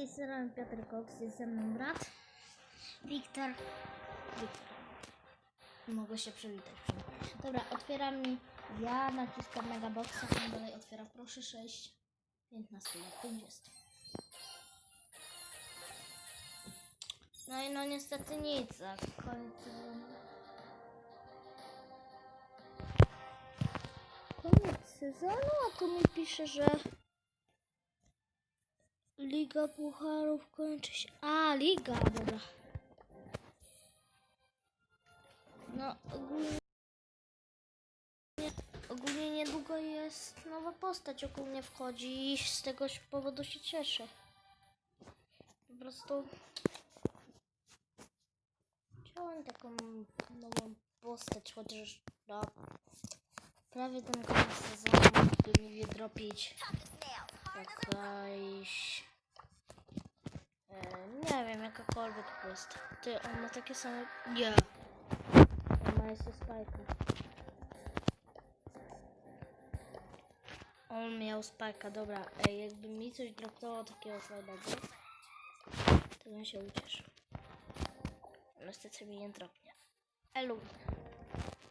tej strony Piotr Cox, jest ze mną brat. Wiktor. Wiktor. Mogę się przywitać. Dobra, otwieram mi. Ja naciskam megaboxa, on dalej otwiera. Proszę 6, 15 lat, 50. No i no niestety nic, za końcu. Koniec sezonu, a tu mi pisze, że Liga Pucharów kończy się. A, Liga, dobra. No, ogólnie, ogólnie niedługo jest nowa postać ogólnie wchodzi i z tego powodu się cieszę. Po prostu chciałem taką nową postać, chociaż no, prawie ten koniec sezonu mógłby mi wydropić jakaś... Jakakolwiek quest. Ty, on ma takie same... Nie. On ma jeszcze spajka. On miał spajka, dobra. Ej, jakby mi coś dropnęło takiego fajnego, to bym się ucieszył. Niestety mi nie dropnie. Elu.